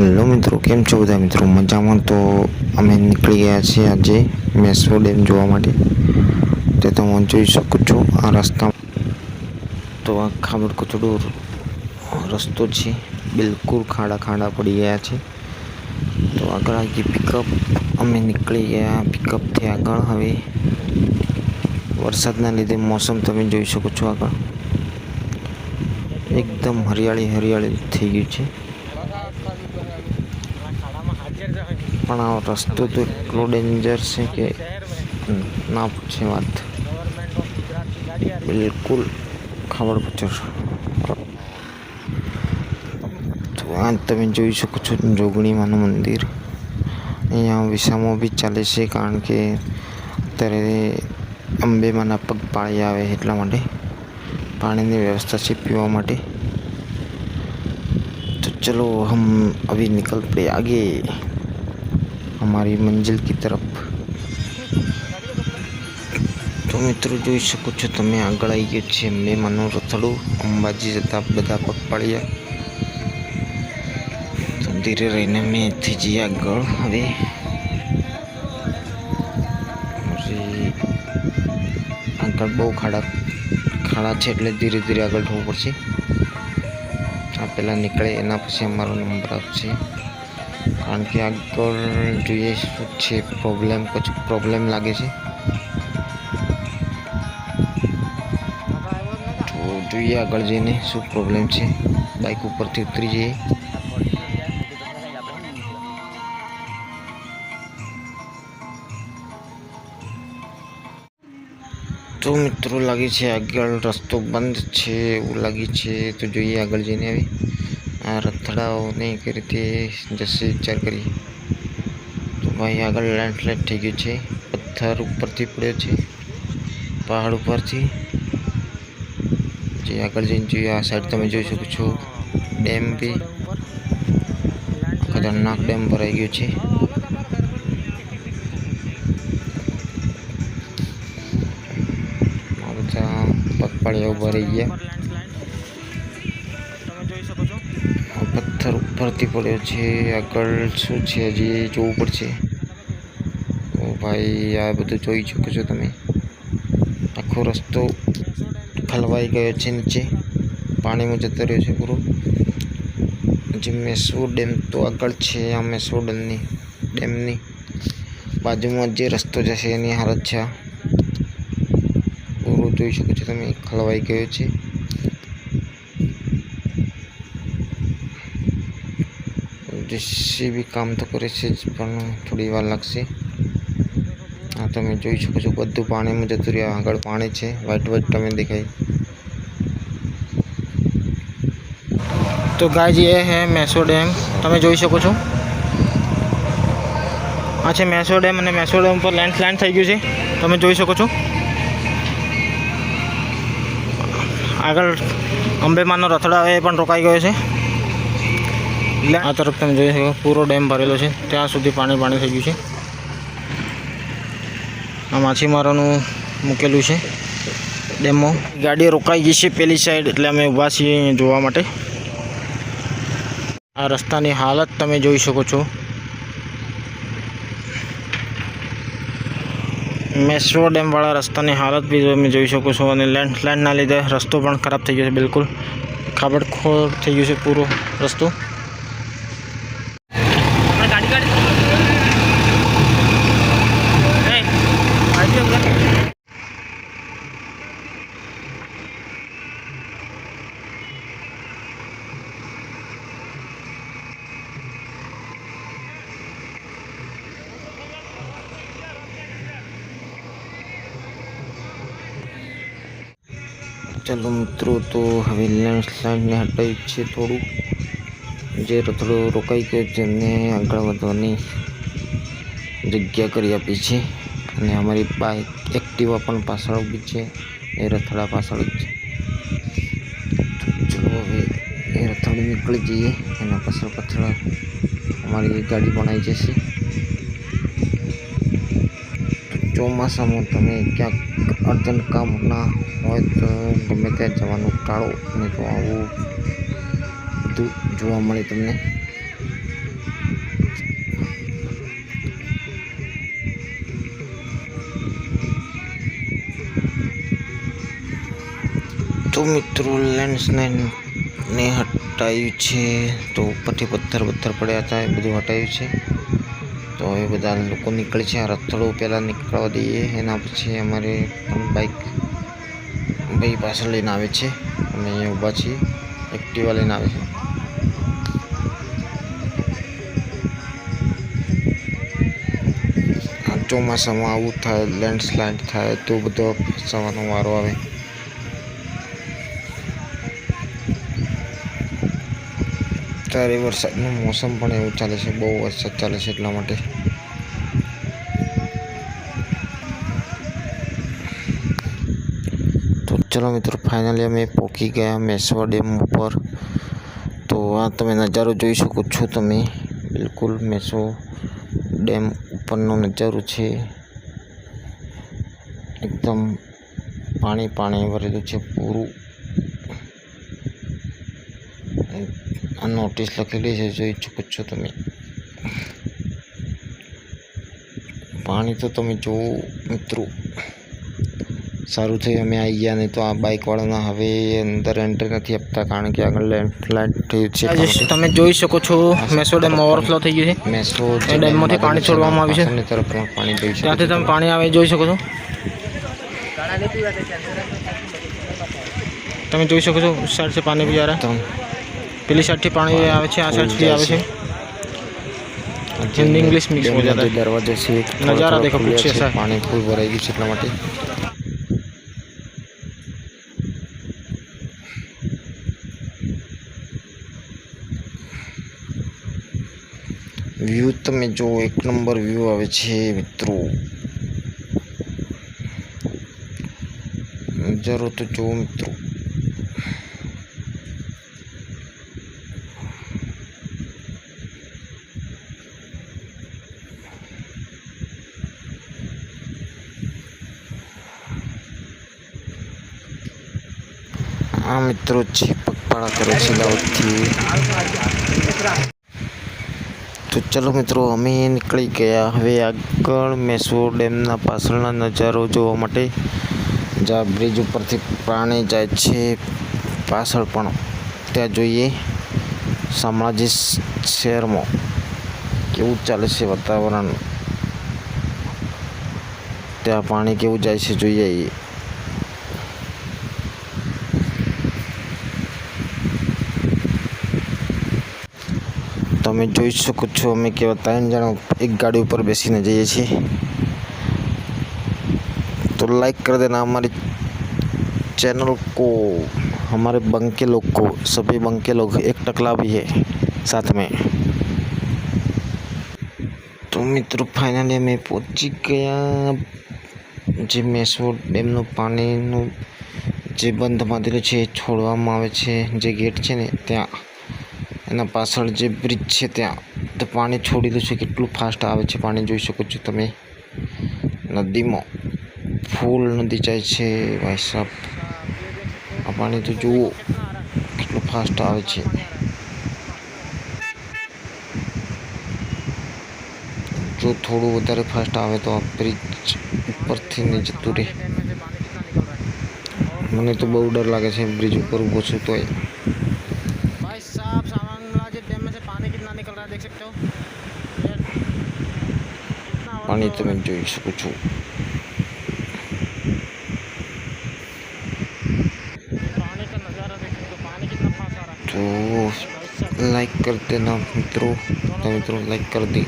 Hello મિત્રો કેમ છો બધા મિત્રો. મજામાં તો અમે નીકળી ગયા છીએ આજે મેસવો ડેમ જોવા માટે. તે તમે જોઈ શકો છો આ રસ્તા તો આ ખાબડ કચડો રસ્તો છે. બિલકુલ ખાડા ખાડા પડી ગયા છે. તો આગળ આગી પિકઅપ અમે નીકળી ગયા પિકઅપથી આગળ. હવે વરસાદના લીધે મોસમ તમે જોઈ શકો છો આગળ. એકદમ હરિયાળી હરિયાળી થઈ ગયું છે. પણ આ રસ્તો તો એટલો ડેન્જર છે કે ના પૂછે વાત બિલકુલ ખબર પચર તો આ તમે જોઈ શકો છો જોગણીમાનું મંદિર અહીંયા વિસામો બી ચાલે છે કારણ કે અત્યારે અંબેમાના પગ પાળી આવે એટલા માટે પાણીની વ્યવસ્થા છે પીવા માટે तो चलो हम अभी निकल पड़े आगे हमारी मंजिल की तरफ તો મિત્રો જોઈ શકો છો તમે આગળ આવી ગયો છે અંબેમાનું રથડું અંબાજી જતા બધા પગપાળ્યા તો ધીરે રહીને અમે અહીંથી જઈએ આગળ હવે પછી આગળ બહુ ખાડા ખાડા છે એટલે ધીરે ધીરે આગળ જવું પડશે આ પહેલાં નીકળે એના પછી અમારો નંબર આવશે કારણ કે આગળ જોઈએ શું છે પ્રોબ્લેમ કશું પ્રોબ્લેમ લાગે છે. તો જોઈએ આગળ જઈને શું પ્રોબ્લેમ છે. બાઇક ઉપરથી ઉતરી જઈએ. તો મિત્રો લાગે છે આગળ રસ્તો બંધ છે, એવું લાગે છે. તો જોઈએ આગળ જઈને આવી. આ રથડાઓને કઈ રીતે જશે વિચાર કરી તો ભાઈ આગળ લેન્ડસ્લાઇડ થઈ ગયું છે પથ્થર ઉપરથી પડ્યો છે પહાડ ઉપરથી જે આગળ જઈને જોઈએ આ સાઈડ તમે જોઈ શકો છો ડેમ બી ખતરનાક ડેમ ભરાઈ ગયો છે આ બધા પગપાળિયા ઊભા રહી ગયા ઉપરથી પડ્યો છે, આગળ શું છે હજી જોવું પડશે. તો ભાઈ, આ બધું જોઈ શકો છો તમે? આખો રસ્તો ખલવાઈ ગયો છે નીચે. પાણીમાં જતો રહ્યો છે પૂરો. જે મેસવો ડેમ તો આગળ છે, આ મેસૂર ડેમની ડેમની બાજુમાં જે રસ્તો જશે એની હાલત છે પૂરો જોઈ શકો છો તમે? ખલવાઈ ગયો છે. જેસીબી કામ તો કરે છે જ, પણ થોડી વાર લાગશે. આ તમે જોઈ શકો છો, બધું પાણીમાં જતું રહ્યું. આગળ પાણી છે, વ્હાઈટ વ્હાઇટ તમે દેખાય. તો ગાય એ હે મેસો ડેમ. તમે જોઈ શકો છો. આ છે મેસો ડેમ અને મેસો ડેમ લેન્ડ લેન્ડસ્લાઇડ થઈ ગયું છે. તમે જોઈ શકો છો. આગળ અંબેમાનો રથડા એ પણ રોકાઈ ગયો છે. આ તરફ તમે જોઈ શકો પૂરો ડેમ ભરેલો છે. ત્યાં સુધી પાણી પાણી થઈ ગયું છે. આ માછીમારોનું મૂકેલું છે ડેમમાં. ગાડી રોકાઈ ગઈ છે પેલી સાઈડ એટલે અમે ઊભા છીએ જોવા માટે. આ રસ્તાની હાલત તમે જોઈ શકો છો. મેસરો ડેમવાળા રસ્તાની હાલત બી તમે જોઈ શકો છો અને લેન્ડસ્લાઇડના લીધે રસ્તો પણ ખરાબ થઈ ગયો છે બિલકુલ. ખાબડખોળ થઈ ગયું છે પૂરો રસ્તો. ચાલો મિત્રો, તો હવે લેન્ડસ્લાઇડને હટાવ્યું છે થોડું જે રથડો રોકાઈ ગયો છે એમને આગળ વધવાની જગ્યા કરી આપી છે. અને અમારી બાઇક એક્ટિવા પણ પાછળ ઊભી છે, એ રથડા પાછળ જ. ચલો હવે એ રથડું નીકળી જઈએ, એના પાછળ પાછળ અમારી ગાડી પણ આવી જશે. ચોમાસામાં તમે ક્યાંક અર્જન્ટ કામ ના હોય તો ગમે ત્યાં જવાનું ટાળો અને તો આવું બધું જોવા મળે તમને. તો મિત્રો લેન્ડસ્લાઇડને હટાવ્યું છે, તો ઉપરથી પથ્થર પથ્થર પડ્યા હતા, એ બધું હટાવ્યું છે. તો એ બધા લોકો નીકળે છે આ રથડો પહેલાં નીકળવા દઈએ. એના પછી અમારે પણ બાઇક ભાઈ પાછળ લઈને આવે છે. અમે અહીંયા ઊભા છીએ એક્ટિવા લઈને આવે છે. ચોમાસામાં આવું થાય લેન્ડસ્લાઇડ થાય, તો બધો સવાનો વારો આવે. ત્યારે વરસાદનું મોસમ પણ એવું ચાલે છે, બહુ વરસાદ ચાલે છે એટલા માટે. તો ચલો મિત્રો ફાઇનલી અમે પહોંચી ગયા મેસવા ડેમ ઉપર. તો આ તમે નજારો જોઈ શકો છો તમે. બિલકુલ મેસો ડેમ ઉપરનો નજારો છે. એકદમ પાણી પાણી ભરેલું છે, પૂરું नोटिस लखेली है जो इच्छुक छो ते पानी तो तुम जो मित्रों सारूँ थे अमे आई गया नहीं तो आ बाइक वाला हम अंदर एंट्री नहीं आपता कारण कि आगे लैंडलाइट तब जी सको मेसो डेम ओवरफ्लो थी गई मेसो डेम मे पा छोड़े तरफ़ पानी दी तुम पानी आए जी सको तब जी सको साइड से पानी भी जा रहा है। પેલી સાઈડથી પાણી આવે છે આ સાઈડથી આવે છે હિન્દી ઇંગ્લિશ મિક્સ હો જાતા है दरवाजे से नज़ारा देखो कुछ ऐसा पानी फूल भराई गई એટલા માટે વ્યૂ તમે જો એક નંબર વ્યૂ આવે છે મિત્રો જરૂર તો જો મિત્રો આ મિત્રો છે પગપાળા કરે છે દાઉદથી તો ચલો મિત્રો અમે નીકળી ગયા હવે આગળ મેસો ડેમના પાછળના નજારો જોવા માટે। જ્યાં બ્રિજ ઉપરથી પાણી જાય છે પાછળ પણ ત્યાં જોઈએ। શામળાજી શહેરમાં કેવું ચાલે છે વાતાવરણ? ત્યાં પાણી કેવું જાય છે જોઈએ. તમે જોઈ શકો છો અમે કેવા ત્રણ જણા એક गाड़ी ऊपर બેસીને જઈએ છીએ तो लाइक कर देना हमारे चैनल को हमारे बंके लोग को सभी बंके लोग एक टकला भी है साथ में તો મિત્રો ફાઇનલી અમે પહોંચી ગયા જે મેસોડ ડેમનું પાણીનું જે બંધ બાંધેલું છે એ છોડવામાં આવે છે જે ગેટ છે ને ત્યાં એના પાછળ જે બ્રિજ છે ત્યાં, તો પાણી છોડેલું છે. કેટલું ફાસ્ટ આવે છે પાણી જોઈ શકો છો તમે. નદીમાં ફૂલ નદી જાય છે, ભાઈ સાહેબ આ પાણી તો જુઓ, કેટલું ફાસ્ટ આવે છે. જો થોડું વધારે ફાસ્ટ આવે તો આ બ્રિજ ઉપરથી નહીં જતું રહે મને તો બહુ ડર લાગે છે બ્રિજ ઉપર ઊભો છું તોય. रहा देख सकते हो पानी तो मैं जो कुछ हूँ तो लाइक कर देना मित्रों तो मित्रों लाइक कर दी